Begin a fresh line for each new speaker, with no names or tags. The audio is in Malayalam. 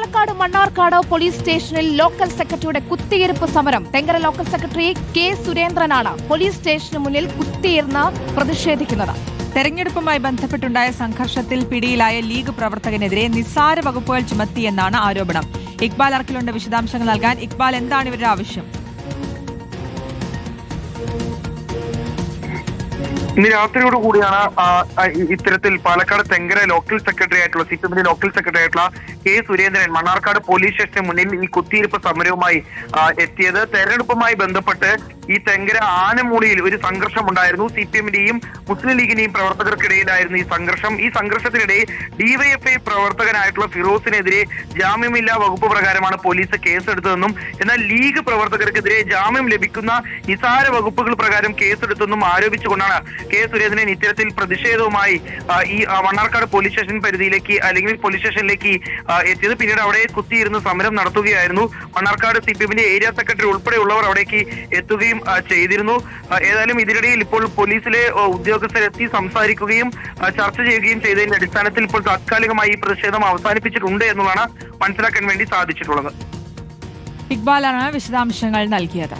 പാലക്കാട് മണ്ണാർക്കാട് പോലീസ് സ്റ്റേഷനിൽ ലോക്കൽ സെക്രട്ടറിയുടെ കുത്തിയിരിപ്പ് സമരം. തെങ്കര ലോക്കൽ സെക്രട്ടറി കെ സുരേന്ദ്രനാണ് പോലീസ് സ്റ്റേഷന് മുന്നിൽ കുത്തിയിരുന്ന് പ്രതിഷേധിക്കുന്നത്.
തെരഞ്ഞെടുപ്പുമായി ബന്ധപ്പെട്ടുണ്ടായ സംഘർഷത്തിൽ പിടിയിലായ ലീഗ് പ്രവർത്തകനെതിരെ നിസ്സാര വകുപ്പുകൾ ചുമത്തിയെന്നാണ് ആരോപണം. ഇക്ബാൽ അർക്കിലുണ്ട് വിശദാംശങ്ങൾ നൽകാൻ. ഇക്ബാൽ എന്താണ് ഇവരുടെ ആവശ്യം?
ഇന്ന് രാത്രിയോട് കൂടിയാണ് ഇത്തരത്തിൽ പാലക്കാട് തെങ്കര ലോക്കൽ സെക്രട്ടറി ആയിട്ടുള്ള സി പി എമ്മിന്റെ ലോക്കൽ സെക്രട്ടറി ആയിട്ടുള്ള കെ സുരേന്ദ്രൻ മണ്ണാർക്കാട് പോലീസ് സ്റ്റേഷന് മുന്നിൽ ഈ കുത്തിയിരിപ്പ് സമരവുമായി എത്തിയത്. തെരഞ്ഞെടുപ്പുമായി ബന്ധപ്പെട്ട് ഈ തെങ്കര ആനമൂളിയിൽ ഒരു സംഘർഷം ഉണ്ടായിരുന്നു. സി പി എമ്മിന്റെയും മുസ്ലിം ലീഗിന്റെയും പ്രവർത്തകർക്കിടയിലായിരുന്നു ഈ സംഘർഷം. ഈ സംഘർഷത്തിനിടെ ഡിവൈഎഫ്ഐ പ്രവർത്തകനായിട്ടുള്ള ഫിറോസിനെതിരെ ജാമ്യമില്ലാ വകുപ്പ് പ്രകാരമാണ് പോലീസ് കേസെടുത്തതെന്നും എന്നാൽ ലീഗ് പ്രവർത്തകർക്കെതിരെ ജാമ്യം ലഭിക്കുന്ന നിസാര വകുപ്പുകൾ പ്രകാരം കേസെടുത്തെന്നും ആരോപിച്ചുകൊണ്ടാണ് കെ സുരേന്ദ്രൻ ഇത്തരത്തിൽ പ്രതിഷേധവുമായി ഈ മണ്ണാർക്കാട് പോലീസ് സ്റ്റേഷൻ പരിധിയിലേക്ക് അല്ലെങ്കിൽ പോലീസ് സ്റ്റേഷനിലേക്ക് എത്തിയത്. പിന്നീട് അവിടെ കുത്തിയിരുന്ന് സമരം നടത്തുകയായിരുന്നു. മണ്ണാർക്കാട് സി പി എമ്മിന്റെ ഏരിയ സെക്രട്ടറി ഉൾപ്പെടെയുള്ളവർ അവിടേക്ക് എത്തുകയും ചെയ്തിരുന്നു. ഏതായാലും ഇതിനിടയിൽ ഇപ്പോൾ പോലീസിലെ ഉദ്യോഗസ്ഥരെത്തി സംസാരിക്കുകയും ചർച്ച ചെയ്യുകയും ചെയ്തതിന്റെ അടിസ്ഥാനത്തിൽ ഇപ്പോൾ താത്കാലികമായി ഈ പ്രതിഷേധം അവസാനിപ്പിച്ചിട്ടുണ്ട് എന്നുള്ളതാണ് മനസ്സിലാക്കാൻ വേണ്ടി സാധിച്ചിട്ടുള്ളത്.
ഇക്ബാലാണ് വിശദാംശങ്ങൾ നൽകിയത്.